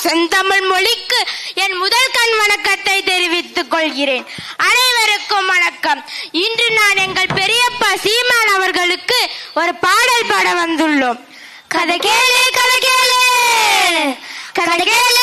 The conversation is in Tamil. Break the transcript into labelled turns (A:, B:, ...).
A: செந்தமிழ் மொழிக்கு என் முதல் கண் வணக்கத்தை தெரிவித்துக் கொள்கிறேன். அனைவருக்கும் வணக்கம். இன்று நான் எங்கள் பெரியப்பா சீமான் அவர்களுக்கு ஒரு பாடல் பாட வந்துள்ளோம். கதை கேளு கதை கேளு. கதை கேளு.